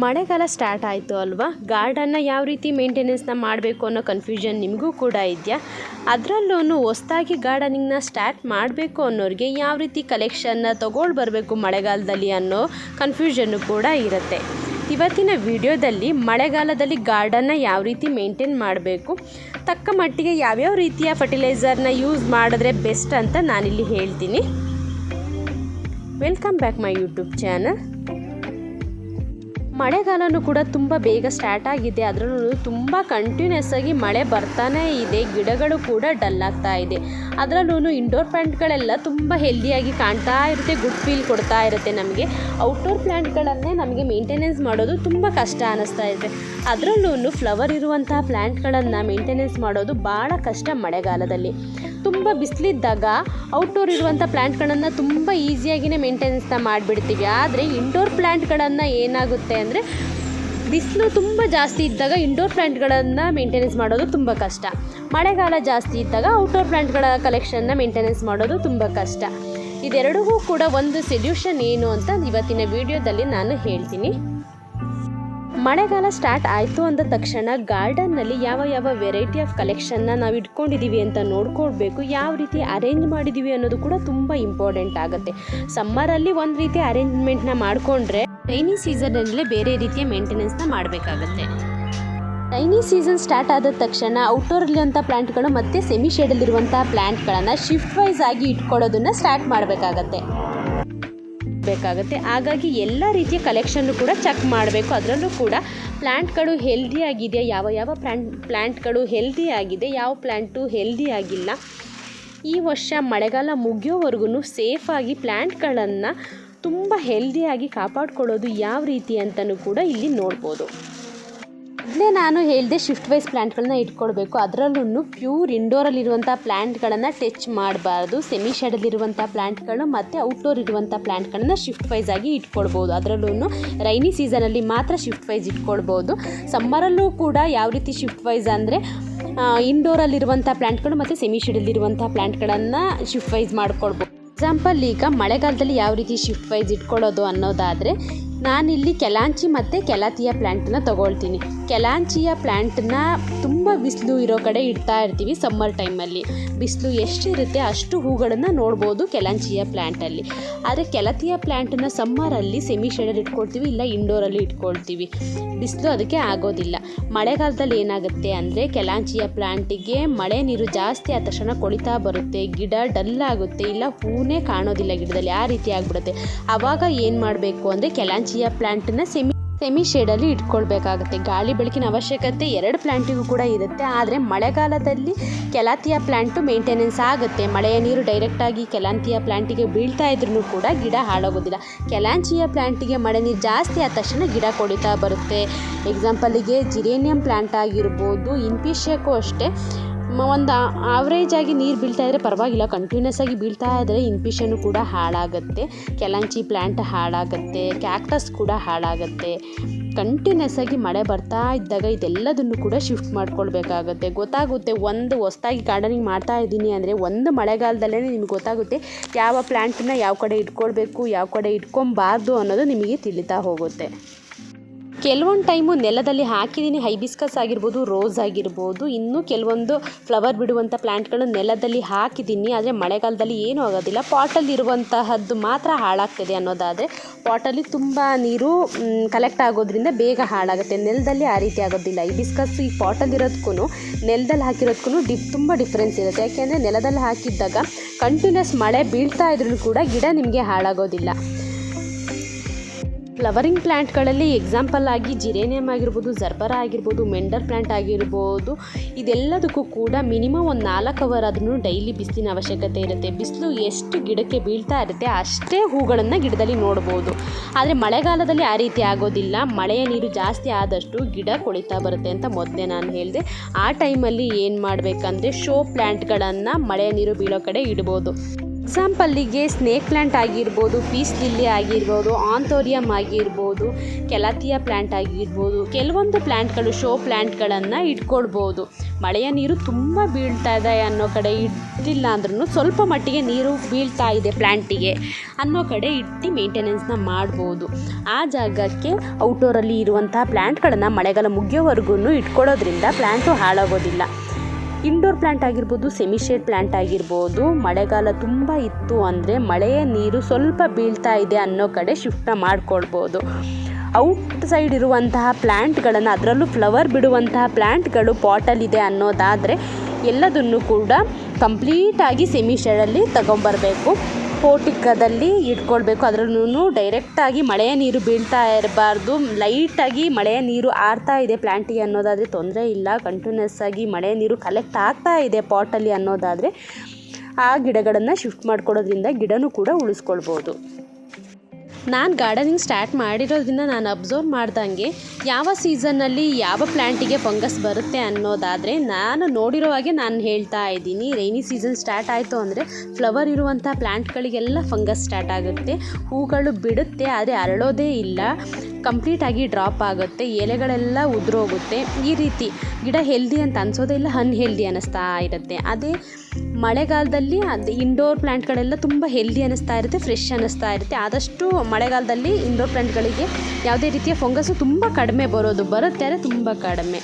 ಮಳೆಗಾಲ ಸ್ಟಾರ್ಟ್ ಆಯಿತು ಅಲ್ವಾ? ಗಾರ್ಡನ್ನ ಯಾವ ರೀತಿ ಮೇಂಟೆನೆನ್ಸ್ನ ಮಾಡಬೇಕು ಅನ್ನೋ ಕನ್ಫ್ಯೂಷನ್ ನಿಮಗೂ ಕೂಡ ಇದೆಯಾ? ಅದರಲ್ಲೂ ಹೊಸ್ದಾಗಿ ಗಾರ್ಡನಿಂಗ್ನ ಸ್ಟಾರ್ಟ್ ಮಾಡಬೇಕು ಅನ್ನೋರಿಗೆ ಯಾವ ರೀತಿ ಕಲೆಕ್ಷನ್ನ ತೊಗೊಂಡು ಬರಬೇಕು ಮಳೆಗಾಲದಲ್ಲಿ ಅನ್ನೋ ಕನ್ಫ್ಯೂಷನ್ನು ಕೂಡ ಇರುತ್ತೆ. ಇವತ್ತಿನ ವಿಡಿಯೋದಲ್ಲಿ ಮಳೆಗಾಲದಲ್ಲಿ ಗಾರ್ಡನ್ನ ಯಾವ ರೀತಿ ಮೇಂಟೈನ್ ಮಾಡಬೇಕು, ತಕ್ಕ ಮಟ್ಟಿಗೆ ಯಾವ್ಯಾವ ರೀತಿಯ ಫರ್ಟಿಲೈಸರ್ನ ಯೂಸ್ ಮಾಡಿದ್ರೆ ಬೆಸ್ಟ್ ಅಂತ ನಾನಿಲ್ಲಿ ಹೇಳ್ತೀನಿ. Welcome back my YouTube channel ಮಳೆಗಾಲನೂ ಕೂಡ ತುಂಬ ಬೇಗ ಸ್ಟಾರ್ಟ್ ಆಗಿದೆ. ಅದರಲ್ಲೂ ತುಂಬ ಕಂಟಿನ್ಯೂಸ್ ಆಗಿ ಮಳೆ ಬರ್ತಾನೆ ಇದೆ. ಗಿಡಗಳು ಕೂಡ ಡಲ್ ಆಗ್ತಾ ಇದೆ. ಅದರಲ್ಲೂ ಇಂಡೋರ್ ಪ್ಲ್ಯಾಂಟ್ಗಳೆಲ್ಲ ತುಂಬ ಹೆಲ್ದಿಯಾಗಿ ಕಾಣ್ತಾ ಇರುತ್ತೆ. ಗುಡ್ ಫೀಲ್ ಕೊಡ್ತಾ ಇರುತ್ತೆ ನಮಗೆ. ಔಟ್ಡೋರ್ ಪ್ಲ್ಯಾಂಟ್ಗಳನ್ನೇ ನಮಗೆ ಮೇಂಟೆನೆನ್ಸ್ ಮಾಡೋದು ತುಂಬ ಕಷ್ಟ ಅನ್ನಿಸ್ತಾ ಇದೆ. ಅದರಲ್ಲೂ ಫ್ಲವರ್ ಇರುವಂತಹ ಪ್ಲ್ಯಾಂಟ್ಗಳನ್ನು ಮೇಂಟೆನೆನ್ಸ್ ಮಾಡೋದು ಭಾಳ ಕಷ್ಟ ಮಳೆಗಾಲದಲ್ಲಿ. ತುಂಬ ಬಿಸಿಲಿದ್ದಾಗ ಔಟ್ಡೋರ್ ಇರುವಂಥ ಪ್ಲ್ಯಾಂಟ್ಗಳನ್ನು ತುಂಬ ಈಸಿಯಾಗಿಯೇ ಮೇಂಟೆನೆನ್ಸ್ನ ಮಾಡಿಬಿಡ್ತೀವಿ. ಆದರೆ ಇಂಡೋರ್ ಪ್ಲ್ಯಾಂಟ್ಗಳನ್ನು ಏನಾಗುತ್ತೆ ಅಂದರೆ ಬಿಸಿಲು ತುಂಬ ಜಾಸ್ತಿ ಇದ್ದಾಗ ಇಂಡೋರ್ ಪ್ಲ್ಯಾಂಟ್ಗಳನ್ನು ಮೇಂಟೆನೆನ್ಸ್ ಮಾಡೋದು ತುಂಬ ಕಷ್ಟ. ಮಳೆಗಾಲ ಜಾಸ್ತಿ ಇದ್ದಾಗ ಔಟ್ಡೋರ್ ಪ್ಲ್ಯಾಂಟ್ಗಳ ಕಲೆಕ್ಷನ್ನ ಮೇಂಟೆನೆನ್ಸ್ ಮಾಡೋದು ತುಂಬ ಕಷ್ಟ. ಇದೆರಡಿಗೂ ಕೂಡ ಒಂದು ಸೊಲ್ಯೂಷನ್ ಏನು ಅಂತ ಇವತ್ತಿನ ವಿಡಿಯೋದಲ್ಲಿ ನಾನು ಹೇಳ್ತೀನಿ. ಮಳೆಗಾಲ ಸ್ಟಾರ್ಟ್ ಆಯಿತು ಅಂದ ತಕ್ಷಣ ಗಾರ್ಡನ್ನಲ್ಲಿ ಯಾವ ಯಾವ ವೆರೈಟಿ ಆಫ್ ಕಲೆಕ್ಷನ್ನ ನಾವು ಇಟ್ಕೊಂಡಿದ್ದೀವಿ ಅಂತ ನೋಡ್ಕೊಳ್ಬೇಕು, ಯಾವ ರೀತಿ ಅರೇಂಜ್ ಮಾಡಿದ್ದೀವಿ ಅನ್ನೋದು ಕೂಡ ತುಂಬ ಇಂಪಾರ್ಟೆಂಟ್ ಆಗುತ್ತೆ. ಸಮ್ಮರಲ್ಲಿ ಒಂದು ರೀತಿ ಅರೇಂಜ್ಮೆಂಟ್ನ ಮಾಡಿಕೊಂಡ್ರೆ ರೈನಿ ಸೀಸನಲ್ಲೇ ಬೇರೆ ರೀತಿಯ ಮೇಂಟೆನೆನ್ಸ್ನ ಮಾಡಬೇಕಾಗತ್ತೆ. ರೈನಿ ಸೀಸನ್ ಸ್ಟಾರ್ಟ್ ಆದ ತಕ್ಷಣ ಔಟ್ಡೋರಲ್ಲಿರುವಂಥ ಪ್ಲ್ಯಾಂಟ್ಗಳು ಮತ್ತು ಸೆಮಿ ಶೇಡಲ್ಲಿರುವಂಥ ಪ್ಲ್ಯಾಂಟ್ಗಳನ್ನು ಶಿಫ್ಟ್ ವೈಸ್ ಆಗಿ ಇಟ್ಕೊಳ್ಳೋದನ್ನು ಸ್ಟಾರ್ಟ್ ಮಾಡಬೇಕಾಗತ್ತೆ. ಬೇಕಾಗುತ್ತೆ ಹಾಗಾಗಿ ಎಲ್ಲ ರೀತಿಯ ಕಲೆಕ್ಷನ್ನು ಕೂಡ ಚೆಕ್ ಮಾಡಬೇಕು. ಅದರಲ್ಲೂ ಕೂಡ ಪ್ಲ್ಯಾಂಟ್ಗಳು ಹೆಲ್ದಿ ಆಗಿದೆಯಾ? ಯಾವ ಯಾವ ಪ್ಲ್ಯಾಂಟ್ ಪ್ಲ್ಯಾಂಟ್ಗಳು ಹೆಲ್ದಿ ಆಗಿದೆ? ಯಾವ ಪ್ಲ್ಯಾಂಟು ಹೆಲ್ದಿ ಆಗಿಲ್ಲ? ಈ ವರ್ಷ ಮಳೆಗಾಲ ಮುಗಿಯೋವರೆಗೂ ಸೇಫಾಗಿ ಪ್ಲ್ಯಾಂಟ್ಗಳನ್ನು ತುಂಬ ಹೆಲ್ದಿಯಾಗಿ ಕಾಪಾಡ್ಕೊಳ್ಳೋದು ಯಾವ ರೀತಿ ಅಂತಲೂ ಕೂಡ ಇಲ್ಲಿ ನೋಡ್ಬೋದು. ಮೊದಲೇ ನಾನು ಹೇಳಿದೆ ಶಿಫ್ಟ್ ವೈಸ್ ಪ್ಲ್ಯಾಂಟ್ಗಳನ್ನ ಇಟ್ಕೊಳ್ಬೇಕು. ಅದರಲ್ಲೂ ಪ್ಯೂರ್ ಇಂಡೋರಲ್ಲಿರುವಂಥ ಪ್ಲ್ಯಾಂಟ್ಗಳನ್ನು ಟಚ್ ಮಾಡಬಾರ್ದು. ಸೆಮಿ ಶೆಡಲ್ಲಿರುವಂಥ ಪ್ಲ್ಯಾಂಟ್ಗಳು ಮತ್ತು ಔಟ್ಡೋರ್ ಇರುವಂಥ ಪ್ಲ್ಯಾಂಟ್ಗಳನ್ನು ಶಿಫ್ಟ್ ವೈಸ್ ಆಗಿ ಇಟ್ಕೊಳ್ಬೋದು. ಅದರಲ್ಲೂ ರೈನಿ ಸೀಸನಲ್ಲಿ ಮಾತ್ರ ಶಿಫ್ಟ್ ವೈಸ್ ಇಟ್ಕೊಳ್ಬೋದು. ಸಮ್ಮರಲ್ಲೂ ಕೂಡ ಯಾವ ರೀತಿ ಶಿಫ್ಟ್ ವೈಸ್ ಅಂದರೆ ಇಂಡೋರಲ್ಲಿರುವಂಥ ಪ್ಲ್ಯಾಂಟ್ಗಳು ಮತ್ತು ಸೆಮಿ ಶೆಡಲ್ಲಿರುವಂಥ ಪ್ಲ್ಯಾಂಟ್ಗಳನ್ನು ಶಿಫ್ಟ್ ವೈಸ್ ಮಾಡ್ಕೊಳ್ಬೋದು. ಎಕ್ಸಾಂಪಲ್ ಈಗ ಮಳೆಗಾಲದಲ್ಲಿ ಯಾವ ರೀತಿ ಶಿಫ್ಟ್ ವೈಸ್ ಇಟ್ಕೊಳ್ಳೋದು ಅನ್ನೋದಾದರೆ ನಾನಿಲ್ಲಿ ಕೆಲಾಂಚಿ ಮತ್ತು ಕೆಲಾತಿಯ ಪ್ಲ್ಯಾಂಟನ್ನ ತೊಗೊಳ್ತೀನಿ. ಕೆಲಾಂಚಿಯ ಪ್ಲ್ಯಾಂಟನ್ನ ತುಂಬ ಬಿಸಿಲು ಇರೋ ಕಡೆ ಇಡ್ತಾ ಇರ್ತೀವಿ ಸಮ್ಮರ್ ಟೈಮಲ್ಲಿ. ಬಿಸಿಲು ಎಷ್ಟಿರುತ್ತೆ ಅಷ್ಟು ಹೂಗಳನ್ನು ನೋಡ್ಬೋದು ಕೆಲಾಂಚಿಯ ಪ್ಲ್ಯಾಂಟಲ್ಲಿ ಆದರೆ ಕೆಲತಿಯ ಪ್ಲ್ಯಾಂಟನ್ನ ಸಮ್ಮರಲ್ಲಿ ಸೆಮಿ ಶೇಡಲ್ಲಿ ಇಟ್ಕೊಳ್ತೀವಿ, ಇಲ್ಲ ಇಂಡೋರಲ್ಲಿ ಇಟ್ಕೊಳ್ತೀವಿ. ಬಿಸಿಲು ಅದಕ್ಕೆ ಆಗೋದಿಲ್ಲ. ಮಳೆಗಾಲದಲ್ಲಿ ಏನಾಗುತ್ತೆ ಅಂದರೆ ಕೆಲಾಂಚಿಯ ಪ್ಲ್ಯಾಂಟಿಗೆ ಮಳೆ ನೀರು ಜಾಸ್ತಿ ಆದ ತಕ್ಷಣ ಕೊಳಿತಾ ಬರುತ್ತೆ, ಗಿಡ ಡಲ್ ಆಗುತ್ತೆ, ಇಲ್ಲ ಹೂನೇ ಕಾಣೋದಿಲ್ಲ ಗಿಡದಲ್ಲಿ, ಆ ರೀತಿ ಆಗಿಬಿಡುತ್ತೆ. ಆವಾಗ ಏನು ಮಾಡಬೇಕು ಅಂದರೆ ಕೆಲಾಂಚಿಯ ನ ಸೆಮಿ ಸೆಮಿ ಶೇಡಲ್ಲಿ ಇಟ್ಕೊಳ್ಬೇಕಾಗುತ್ತೆ. ಗಾಳಿ ಬೆಳಕಿನ ಅವಶ್ಯಕತೆ ಎರಡು ಪ್ಲ್ಯಾಂಟಿಗೂ ಕೂಡ ಇರುತ್ತೆ. ಆದರೆ ಮಳೆಗಾಲದಲ್ಲಿ ಕೆಲಾತಿಯ ಪ್ಲ್ಯಾಂಟು ಮೇಂಟೆನೆನ್ಸ್ ಆಗುತ್ತೆ. ಮಳೆಯ ನೀರು ಡೈರೆಕ್ಟಾಗಿ ಕೆಲಾಂತಿಯ ಪ್ಲ್ಯಾಂಟಿಗೆ ಬೀಳ್ತಾ ಇದ್ರೂ ಕೂಡ ಗಿಡ ಹಾಳಾಗೋದಿಲ್ಲ. ಕೆಲಾಂಚಿಯ ಪ್ಲ್ಯಾಂಟಿಗೆ ಮಳೆ ನೀರು ಜಾಸ್ತಿ ಆದ ತಕ್ಷಣ ಗಿಡ ಕೊಡಿತಾ ಬರುತ್ತೆ. ಎಕ್ಸಾಂಪಲಿಗೆ ಜಿರೇನಿಯಂ ಪ್ಲ್ಯಾಂಟ್ ಆಗಿರ್ಬೋದು ಇನ್ಪಿಷಕ್ಕೂ ಅಷ್ಟೇ. ಒಂದು ಆವ್ರೇಜ್ ಆಗಿ ನೀರು ಬೀಳ್ತಾ ಇದ್ದರೆ ಪರವಾಗಿಲ್ಲ. ಕಂಟಿನ್ಯೂಸ್ ಆಗಿ ಬೀಳ್ತಾ ಇದ್ದರೆ ಇನ್ಫಿಷನ್ನು ಕೂಡ ಹಾಳಾಗುತ್ತೆ. ಕೆಲಾಂಚಿ ಪ್ಲ್ಯಾಂಟ್ ಹಾಳಾಗುತ್ತೆ. ಕ್ಯಾಕ್ಟಸ್ ಕೂಡ ಹಾಳಾಗುತ್ತೆ. ಕಂಟಿನ್ಯೂಸ್ ಆಗಿ ಮಳೆ ಬರ್ತಾ ಇದ್ದಾಗ ಇದೆಲ್ಲದನ್ನು ಕೂಡ ಶಿಫ್ಟ್ ಮಾಡ್ಕೊಳ್ಬೇಕಾಗತ್ತೆ. ಗೊತ್ತಾಗುತ್ತೆ, ಒಂದು ಹೊಸ್ದಾಗಿ ಗಾರ್ಡನಿಂಗ್ ಮಾಡ್ತಾ ಇದ್ದೀನಿ ಅಂದರೆ ಒಂದು ಮಳೆಗಾಲದಲ್ಲೇ ನಿಮ್ಗೆ ಗೊತ್ತಾಗುತ್ತೆ ಯಾವ ಪ್ಲ್ಯಾಂಟನ್ನ ಯಾವ ಕಡೆ ಇಟ್ಕೊಳ್ಬೇಕು, ಯಾವ ಕಡೆ ಇಟ್ಕೊಬಾರ್ದು ಅನ್ನೋದು ನಿಮಗೆ ತಿಳಿತಾ ಹೋಗುತ್ತೆ. ಕೆಲವೊಂದು ಟೈಮು ನೆಲದಲ್ಲಿ ಹಾಕಿದ್ದೀನಿ ಹೈಬಿಸ್ಕಸ್ ಆಗಿರ್ಬೋದು, ರೋಸ್ ಆಗಿರ್ಬೋದು. ಇನ್ನೂ ಕೆಲವೊಂದು ಫ್ಲವರ್ ಬಿಡುವಂಥ ಪ್ಲ್ಯಾಂಟ್ಗಳು ನೆಲದಲ್ಲಿ ಹಾಕಿದ್ದೀನಿ ಆದರೆ ಮಳೆಗಾಲದಲ್ಲಿ ಏನೂ ಆಗೋದಿಲ್ಲ. ಪಾಟಲ್ಲಿ ಇರುವಂತಹದ್ದು ಮಾತ್ರ ಹಾಳಾಗ್ತದೆ ಅನ್ನೋದಾದರೆ, ಪಾಟಲ್ಲಿ ತುಂಬ ನೀರು ಕಲೆಕ್ಟ್ ಆಗೋದ್ರಿಂದ ಬೇಗ ಹಾಳಾಗುತ್ತೆ. ನೆಲದಲ್ಲಿ ಆ ರೀತಿ ಆಗೋದಿಲ್ಲ. ಹೈಬಿಸ್ಕಸ್ ಈ ಪಾಟಲ್ಲಿರೋದಕ್ಕೂ ನೆಲದಲ್ಲಿ ಹಾಕಿರೋದಕ್ಕೂ ಡಿಫ್, ತುಂಬ ಡಿಫ್ರೆನ್ಸ್ ಇರುತ್ತೆ. ಯಾಕೆಂದರೆ ನೆಲದಲ್ಲಿ ಹಾಕಿದ್ದಾಗ, ಕಂಟಿನ್ಯೂಸ್ ಮಳೆ ಬೀಳ್ತಾ ಇದ್ರೂ ಕೂಡ ಗಿಡ ನಿಮಗೆ ಹಾಳಾಗೋದಿಲ್ಲ. ಫ್ಲವರಿಂಗ್ ಪ್ಲ್ಯಾಂಟ್ಗಳಲ್ಲಿ ಎಕ್ಸಾಂಪಲ್ ಆಗಿ ಜಿರೇನಿಯಮ್ ಆಗಿರ್ಬೋದು, ಜರ್ಬರ ಆಗಿರ್ಬೋದು, ಮೆಂಡರ್ ಪ್ಲ್ಯಾಂಟ್ ಆಗಿರ್ಬೋದು, ಇದೆಲ್ಲದಕ್ಕೂ ಕೂಡ ಮಿನಿಮಮ್ ಒಂದು ನಾಲ್ಕು ಅವರ್ ಆದ್ರೂ ಡೈಲಿ ಬಿಸಿಲಿನ ಅವಶ್ಯಕತೆ ಇರುತ್ತೆ. ಬಿಸಿಲು ಎಷ್ಟು ಗಿಡಕ್ಕೆ ಬೀಳ್ತಾ ಇರುತ್ತೆ ಅಷ್ಟೇ ಹೂಗಳನ್ನು ಗಿಡದಲ್ಲಿ ನೋಡ್ಬೋದು. ಆದರೆ ಮಳೆಗಾಲದಲ್ಲಿ ಆ ರೀತಿ ಆಗೋದಿಲ್ಲ. ಮಳೆಯ ನೀರು ಜಾಸ್ತಿ ಆದಷ್ಟು ಗಿಡ ಕೊಳಿತಾ ಬರುತ್ತೆ ಅಂತ ಮೊದಲೇ ನಾನು ಹೇಳಿದೆ. ಆ ಟೈಮಲ್ಲಿ ಏನು ಮಾಡಬೇಕಂದ್ರೆ ಶೋ ಪ್ಲ್ಯಾಂಟ್ಗಳನ್ನು ಮಳೆಯ ನೀರು ಬೀಳೋ ಕಡೆ ಇಡ್ಬೋದು. ಎಕ್ಸಾಂಪಲ್ಲಿಗೆ ಸ್ನೇಕ್ ಪ್ಲ್ಯಾಂಟ್ ಆಗಿರ್ಬೋದು, ಪೀಸ್ ಲಿಲ್ಲಿ ಆಗಿರ್ಬೋದು, ಆಂಥೋರಿಯಂ ಆಗಿರ್ಬೋದು, ಕೆಲಾತಿಯ ಪ್ಲ್ಯಾಂಟ್ ಆಗಿರ್ಬೋದು, ಕೆಲವೊಂದು ಪ್ಲ್ಯಾಂಟ್ಗಳು ಶೋ ಪ್ಲ್ಯಾಂಟ್ಗಳನ್ನು ಇಟ್ಕೊಳ್ಬೋದು. ಮಳೆಯ ನೀರು ತುಂಬ ಬೀಳ್ತಾ ಇದೆ ಅನ್ನೋ ಕಡೆ ಇಟ್ಟಿಲ್ಲ ಅಂದ್ರೂ ಸ್ವಲ್ಪ ಮಟ್ಟಿಗೆ ನೀರು ಬೀಳ್ತಾ ಇದೆ ಪ್ಲ್ಯಾಂಟಿಗೆ ಅನ್ನೋ ಕಡೆ ಇಟ್ಟು ಮೇಂಟೆನೆನ್ಸ್ನ ಮಾಡ್ಬೋದು. ಆ ಜಾಗಕ್ಕೆ ಔಟ್ಡೋರಲ್ಲಿ ಇರುವಂತಹ ಪ್ಲ್ಯಾಂಟ್ಗಳನ್ನು ಮಳೆಗಾಲ ಮುಗಿಯೋವರೆಗೂ ಇಟ್ಕೊಳ್ಳೋದ್ರಿಂದ ಪ್ಲ್ಯಾಂಟು ಹಾಳಾಗೋದಿಲ್ಲ. ಇಂಡೋರ್ ಪ್ಲ್ಯಾಂಟ್ ಆಗಿರ್ಬೋದು ಸೆಮಿಶೇಡ್ ಪ್ಲ್ಯಾಂಟ್ ಆಗಿರ್ಬೋದು, ಮಳೆಗಾಲ ತುಂಬ ಇತ್ತು ಅಂದರೆ ಮಳೆಯ ನೀರು ಸ್ವಲ್ಪ ಬೀಳ್ತಾ ಇದೆ ಅನ್ನೋ ಕಡೆ ಶಿಫ್ಟ್ ಮಾಡಿಕೊಳ್ಬೋದು. ಔಟ್ ಸೈಡ್ ಇರುವಂತಹ ಪ್ಲ್ಯಾಂಟ್ಗಳನ್ನು ಅದರಲ್ಲೂ ಫ್ಲವರ್ ಬಿಡುವಂತಹ ಪ್ಲ್ಯಾಂಟ್ಗಳು ಪಾಟಲ್ಲಿದೆ ಅನ್ನೋದಾದರೆ ಎಲ್ಲದನ್ನು ಕೂಡ ಕಂಪ್ಲೀಟಾಗಿ ಸೆಮಿ ಶೇಡಲ್ಲಿ ತಗೊಂಬರಬೇಕು. ಪೋಟಿಕದಲ್ಲಿ ಇಟ್ಕೊಳ್ಬೇಕು. ಅದ್ರಲ್ಲೂ ಡೈರೆಕ್ಟಾಗಿ ಮಳೆಯ ನೀರು ಬೀಳ್ತಾ ಇರಬಾರ್ದು. ಲೈಟಾಗಿ ಮಳೆಯ ನೀರು ಆರ್ತಾ ಇದೆ ಪ್ಲ್ಯಾಂಟಿಗೆ ಅನ್ನೋದಾದರೆ ತೊಂದರೆ ಇಲ್ಲ. ಕಂಟಿನ್ಯೂಸ್ ಆಗಿ ಮಳೆಯ ನೀರು ಕಲೆಕ್ಟ್ ಆಗ್ತಾ ಇದೆ ಪಾಟಲ್ಲಿ ಅನ್ನೋದಾದರೆ ಆ ಗಿಡಗಳನ್ನು ಶಿಫ್ಟ್ ಮಾಡ್ಕೊಡೋದ್ರಿಂದ ಗಿಡನೂ ಕೂಡ ಉಳಿಸ್ಕೊಳ್ಬೋದು. ನಾನು ಗಾರ್ಡನಿಂಗ್ ಸ್ಟಾರ್ಟ್ ಮಾಡಿರೋದ್ರಿಂದ ನಾನು ಅಬ್ಸರ್ವ್ ಮಾಡ್ದಂಗೆ ಯಾವ ಸೀಸನ್ನಲ್ಲಿ ಯಾವ ಪ್ಲ್ಯಾಂಟಿಗೆ ಫಂಗಸ್ ಬರುತ್ತೆ ಅನ್ನೋದಾದರೆ ನಾನು ನೋಡಿರೋ ಹಾಗೆ ನಾನು ಹೇಳ್ತಾ ಇದ್ದೀನಿ. ರೈನಿ ಸೀಸನ್ ಸ್ಟಾರ್ಟ್ ಆಯಿತು ಅಂದರೆ ಫ್ಲವರ್ ಇರುವಂಥ ಪ್ಲ್ಯಾಂಟ್ಗಳಿಗೆಲ್ಲ ಫಂಗಸ್ ಸ್ಟಾರ್ಟ್ ಆಗುತ್ತೆ. ಹೂಗಳು ಬಿಡುತ್ತೆ, ಆದರೆ ಅರಳೋದೇ ಇಲ್ಲ. ಕಂಪ್ಲೀಟಾಗಿ ಡ್ರಾಪ್ ಆಗುತ್ತೆ, ಎಲೆಗಳೆಲ್ಲ ಉದುರೋಗುತ್ತೆ. ಈ ರೀತಿ ಗಿಡ ಹೆಲ್ದಿ ಅಂತ ಅನ್ಸೋದೇ ಇಲ್ಲ ಅನ್ಹೆಲ್ದಿ ಅನ್ನಿಸ್ತಾ ಇರುತ್ತೆ. ಅದೇ ಮಳೆಗಾಲದಲ್ಲಿ ಅದು ಇಂಡೋರ್ ಪ್ಲ್ಯಾಂಟ್ಗಳೆಲ್ಲ ತುಂಬ ಹೆಲ್ದಿ ಅನ್ನಿಸ್ತಾ ಇರುತ್ತೆ ಫ್ರೆಶ್ ಅನ್ನಿಸ್ತಾ ಇರುತ್ತೆ. ಆದಷ್ಟು ಮಳೆಗಾಲದಲ್ಲಿ ಇಂಡೋರ್ ಪ್ಲ್ಯಾಂಟ್ಗಳಿಗೆ ಯಾವುದೇ ರೀತಿಯ ಫಂಗಸ್ಸು ತುಂಬ ಕಡಿಮೆ ಬರೋದು, ಬರುತ್ತೆ ಅಂದರೆ ತುಂಬ ಕಡಿಮೆ.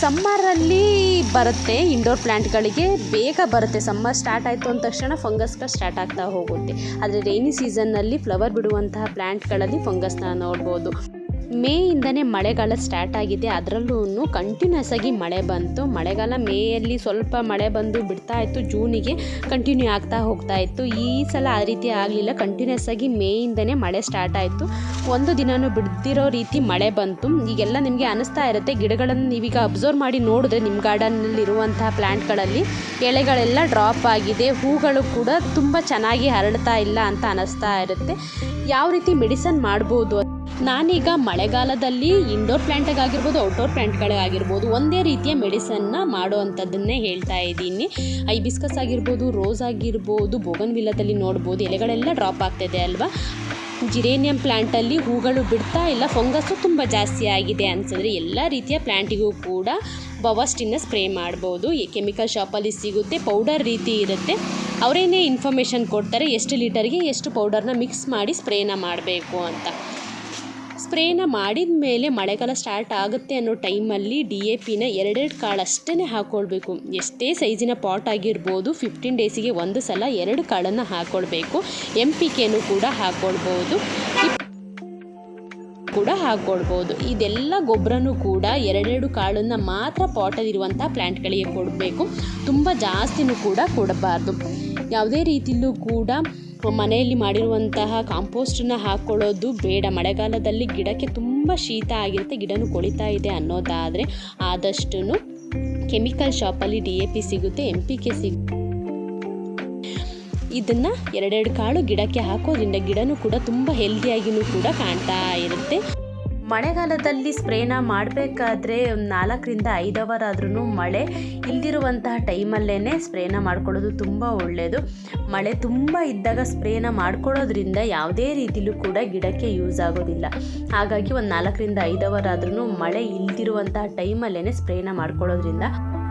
ಸಮ್ಮರಲ್ಲಿ ಬರುತ್ತೆ ಇಂಡೋರ್ ಪ್ಲ್ಯಾಂಟ್ಗಳಿಗೆ ಬೇಗ ಬರುತ್ತೆ. ಸಮ್ಮರ್ ಸ್ಟಾರ್ಟ್ ಆಯಿತು ಅಂದ ತಕ್ಷಣ ಫಂಗಸ್ಗಳು ಸ್ಟಾರ್ಟ್ ಆಗ್ತಾ ಹೋಗುತ್ತೆ. ಆದರೆ ರೈನಿ ಸೀಸನ್ನಲ್ಲಿ ಫ್ಲವರ್ ಬಿಡುವಂತಹ ಪ್ಲ್ಯಾಂಟ್ಗಳಲ್ಲಿ ಫಂಗಸ್ನ ನೋಡ್ಬೋದು. ಮೇಯಿಂದನೇ ಮಳೆಗಾಲ ಸ್ಟಾರ್ಟ್ ಆಗಿದೆ. ಅದರಲ್ಲೂ ಕಂಟಿನ್ಯೂಸ್ ಆಗಿ ಮಳೆ ಬಂತು. ಮಳೆಗಾಲ ಮೇಯಲ್ಲಿ ಸ್ವಲ್ಪ ಮಳೆ ಬಂದು ಬಿಡ್ತಾ ಇತ್ತು. ಜೂನಿಗೆ ಕಂಟಿನ್ಯೂ ಆಗ್ತಾ ಹೋಗ್ತಾ ಇತ್ತು. ಈ ಸಲ ಆ ರೀತಿ ಆಗಲಿಲ್ಲ. ಕಂಟಿನ್ಯೂಸ್ ಆಗಿ ಮೇಯಿಂದನೇ ಮಳೆ ಸ್ಟಾರ್ಟ್ ಆಯಿತು. ಒಂದು ದಿನವೂ ಬಿಡ್ದಿರೋ ರೀತಿ ಮಳೆ ಬಂತು. ಈಗೆಲ್ಲ ನಿಮಗೆ ಅನಿಸ್ತಾ ಇರುತ್ತೆ. ಗಿಡಗಳನ್ನು ನೀವೀಗ ಅಬ್ಸರ್ವ್ ಮಾಡಿ ನೋಡಿದ್ರೆ ನಿಮ್ಮ ಗಾರ್ಡನ್ನಲ್ಲಿರುವಂತಹ ಪ್ಲ್ಯಾಂಟ್ಗಳಲ್ಲಿ ಎಲೆಗಳೆಲ್ಲ ಡ್ರಾಪ್ ಆಗಿದೆ. ಹೂಗಳು ಕೂಡ ತುಂಬ ಚೆನ್ನಾಗಿ ಹರಡ್ತಾ ಇಲ್ಲ ಅಂತ ಅನ್ನಿಸ್ತಾ ಇರುತ್ತೆ. ಯಾವ ರೀತಿ ಮೆಡಿಸನ್ ಮಾಡ್ಬೋದು ನಾನೀಗ ಮಳೆಗಾಲದಲ್ಲಿ ಇಂಡೋರ್ ಪ್ಲ್ಯಾಂಟ್ಗಾಗಿರ್ಬೋದು ಔಟ್ಡೋರ್ ಪ್ಲ್ಯಾಂಟ್ಗಳಿಗಾಗಿರ್ಬೋದು ಒಂದೇ ರೀತಿಯ ಮೆಡಿಸನ್ನ ಮಾಡುವಂಥದ್ದನ್ನೇ ಹೇಳ್ತಾ ಇದ್ದೀನಿ. ಐಬಿಸ್ಕಸ್ ಆಗಿರ್ಬೋದು ರೋಸ್ ಆಗಿರ್ಬೋದು ಬೋಗನ್ ವಿಲ್ಲದಲ್ಲಿ ನೋಡ್ಬೋದು, ಎಲೆಗಳೆಲ್ಲ ಡ್ರಾಪ್ ಆಗ್ತಿದೆ ಅಲ್ವಾ? ಜಿರೇನಿಯಂ ಪ್ಲ್ಯಾಂಟಲ್ಲಿ ಹೂಗಳು ಬಿಡ್ತಾ ಇಲ್ಲ ಫಂಗಸ್ಸು ತುಂಬ ಜಾಸ್ತಿ ಆಗಿದೆ ಅನ್ಸಿದ್ರೆ ಎಲ್ಲ ರೀತಿಯ ಪ್ಲ್ಯಾಂಟಿಗೂ ಕೂಡ ಬವಸ್ಟಿನ ಸ್ಪ್ರೇ ಮಾಡ್ಬೋದು. ಈ ಕೆಮಿಕಲ್ ಶಾಪಲ್ಲಿ ಸಿಗುತ್ತೆ ಪೌಡರ್ ರೀತಿ ಇರುತ್ತೆ. ಅವರೇನೇ ಇನ್ಫಾರ್ಮೇಷನ್ ಕೊಡ್ತಾರೆ, ಎಷ್ಟು ಲೀಟರ್ಗೆ ಎಷ್ಟು ಪೌಡರ್ನ ಮಿಕ್ಸ್ ಮಾಡಿ ಸ್ಪ್ರೇನ ಮಾಡಬೇಕು ಅಂತ. ಸ್ಪ್ರೇನ ಮಾಡಿದ ಮೇಲೆ ಮಳೆಗಾಲ ಸ್ಟಾರ್ಟ್ ಆಗುತ್ತೆ ಅನ್ನೋ ಟೈಮಲ್ಲಿ ಡಿ ಎ ಪಿನ ಎರಡೆರಡು ಕಾಳು ಅಷ್ಟೇ ಹಾಕ್ಕೊಳ್ಬೇಕು ಎಷ್ಟೇ ಸೈಜಿನ ಪಾಟ್ ಆಗಿರ್ಬೋದು, ಫಿಫ್ಟೀನ್ ಡೇಸಿಗೆ ಒಂದು ಸಲ ಎರಡು ಕಾಳನ್ನು ಹಾಕ್ಕೊಳ್ಬೇಕು ಎಂ ಪಿ ಕೆನೂ ಕೂಡ ಹಾಕ್ಕೊಳ್ಬೋದು ಕೂಡ ಹಾಕ್ಕೊಳ್ಬೋದು ಇದೆಲ್ಲ ಗೊಬ್ಬರನೂ ಕೂಡ ಎರಡೆರಡು ಕಾಳನ್ನು ಮಾತ್ರ ಪಾಟಲ್ಲಿರುವಂಥ ಪ್ಲ್ಯಾಂಟ್ಗಳಿಗೆ ಕೊಡಬೇಕು. ತುಂಬ ಜಾಸ್ತಿನೂ ಕೂಡ ಕೊಡಬಾರ್ದು. ಯಾವುದೇ ರೀತಿಯಲ್ಲೂ ಕೂಡ ಮನೆಯಲ್ಲಿ ಮಾಡಿರುವಂತಹ ಕಾಂಪೋಸ್ಟನ್ನ ಹಾಕ್ಕೊಳ್ಳೋದು ಬೇಡ. ಮಳೆಗಾಲದಲ್ಲಿ ಗಿಡಕ್ಕೆ ತುಂಬ ಶೀತ ಆಗಿರುತ್ತೆ, ಗಿಡನೂ ಕೊಳಿತಾ ಇದೆ ಅನ್ನೋದಾದರೆ ಆದಷ್ಟು ಕೆಮಿಕಲ್ ಶಾಪಲ್ಲಿ ಡಿ ಎ ಪಿ ಸಿಗುತ್ತೆ ಎಂ ಪಿ ಕೆ ಸಿಗುತ್ತೆ. ಇದನ್ನು ಎರಡೆರಡು ಕಾಳು ಗಿಡಕ್ಕೆ ಹಾಕೋದ್ರಿಂದ ಗಿಡನೂ ಕೂಡ ತುಂಬ ಹೆಲ್ದಿಯಾಗಿಯೂ ಕೂಡ ಕಾಣ್ತಾ ಇರುತ್ತೆ. ಮಳೆಗಾಲದಲ್ಲಿ ಸ್ಪ್ರೇನ ಮಾಡಬೇಕಾದ್ರೆ ಒಂದು ನಾಲ್ಕರಿಂದ ಐದು ಅವರ್ ಆದ್ರೂ ಮಳೆ ಇಲ್ದಿರುವಂತಹ ಟೈಮಲ್ಲೇ ಸ್ಪ್ರೇನ ಮಾಡ್ಕೊಳ್ಳೋದು ತುಂಬ ಒಳ್ಳೆಯದು ಮಳೆ ತುಂಬ ಇದ್ದಾಗ ಸ್ಪ್ರೇನ ಮಾಡ್ಕೊಳ್ಳೋದ್ರಿಂದ ಯಾವುದೇ ರೀತಿಲೂ ಕೂಡ ಗಿಡಕ್ಕೆ ಯೂಸ್ ಆಗೋದಿಲ್ಲ. ಹಾಗಾಗಿ ಒಂದು ನಾಲ್ಕರಿಂದ ಐದು ಅವರ್ ಆದ್ರೂ ಮಳೆ ಇಲ್ದಿರುವಂತಹ ಟೈಮಲ್ಲೇ ಸ್ಪ್ರೇನ ಮಾಡ್ಕೊಳ್ಳೋದ್ರಿಂದ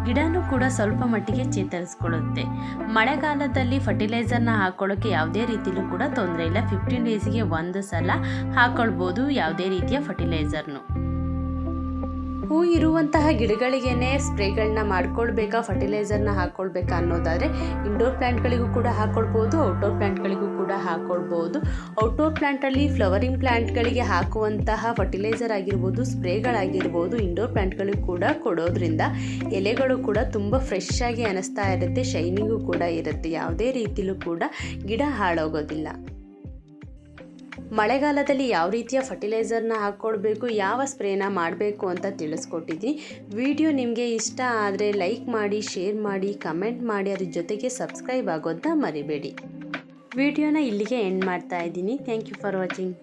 ಗಿಡನೂ ಕೂಡ ಸ್ವಲ್ಪ ಮಟ್ಟಿಗೆ ಚೇತರಿಸ್ಕೊಳ್ಳುತ್ತೆ. ಮಳೆಗಾಲದಲ್ಲಿ ಫರ್ಟಿಲೈಸರ್ನ ಹಾಕೊಳ್ಳೋಕ್ಕೆ ಯಾವುದೇ ರೀತಿಲೂ ಕೂಡ ತೊಂದರೆ ಇಲ್ಲ. ಫಿಫ್ಟೀನ್ ಡೇಸ್ಗೆ ಒಂದು ಸಲ ಹಾಕೊಳ್ಬೋದು ಯಾವುದೇ ರೀತಿಯ ಫರ್ಟಿಲೈಸರ್ನು. ಹೂ ಇರುವಂತಹ ಗಿಡಗಳಿಗೇನೆ ಸ್ಪ್ರೇಗಳನ್ನ ಮಾಡ್ಕೊಳ್ಬೇಕಾ, ಫರ್ಟಿಲೈಸರ್ನ ಹಾಕ್ಕೊಳ್ಬೇಕಾ ಅನ್ನೋದಾದರೆ ಇಂಡೋರ್ ಪ್ಲ್ಯಾಂಟ್ಗಳಿಗೂ ಕೂಡ ಹಾಕ್ಕೊಳ್ಬೋದು ಔಟ್ಡೋರ್ ಪ್ಲ್ಯಾಂಟ್ಗಳಿಗೂ ಕೂಡ ಹಾಕ್ಕೊಳ್ಬೋದು ಔಟ್ಡೋರ್ ಪ್ಲ್ಯಾಂಟಲ್ಲಿ ಫ್ಲವರಿಂಗ್ ಪ್ಲ್ಯಾಂಟ್ಗಳಿಗೆ ಹಾಕುವಂತಹ ಫರ್ಟಿಲೈಸರ್ ಆಗಿರ್ಬೋದು ಸ್ಪ್ರೇಗಳಾಗಿರ್ಬೋದು ಇಂಡೋರ್ ಪ್ಲ್ಯಾಂಟ್ಗಳಿಗೂ ಕೂಡ ಕೊಡೋದ್ರಿಂದ ಎಲೆಗಳು ಕೂಡ ತುಂಬ ಫ್ರೆಶ್ ಆಗಿ ಅನಿಸ್ತಾ ಇರುತ್ತೆ ಶೈನಿಂಗು ಕೂಡ ಇರುತ್ತೆ. ಯಾವುದೇ ರೀತಿಲೂ ಕೂಡ ಗಿಡ ಹಾಳಾಗೋದಿಲ್ಲ. ಮಳೆಗಾಲದಲ್ಲಿ ಯಾವ ರೀತಿಯ ಫರ್ಟಿಲೈಸರ್ನ ಹಾಕ್ಕೊಡ್ಬೇಕು ಯಾವ ಸ್ಪ್ರೇನ ಮಾಡಬೇಕು ಅಂತ ತಿಳಿಸ್ಕೊಟ್ಟಿದ್ದೀನಿ ವಿಡಿಯೋ ನಿಮಗೆ ಇಷ್ಟ ಆದರೆ ಲೈಕ್ ಮಾಡಿ ಶೇರ್ ಮಾಡಿ ಕಮೆಂಟ್ ಮಾಡಿ, ಅದ್ರ ಜೊತೆಗೆ ಸಬ್ಸ್ಕ್ರೈಬ್ ಆಗೋದನ್ನ ಮರಿಬೇಡಿ. ವಿಡಿಯೋನ ಇಲ್ಲಿಗೆ ಎಂಡ್ ಮಾಡ್ತಾ ಇದ್ದೀನಿ. Thank you for watching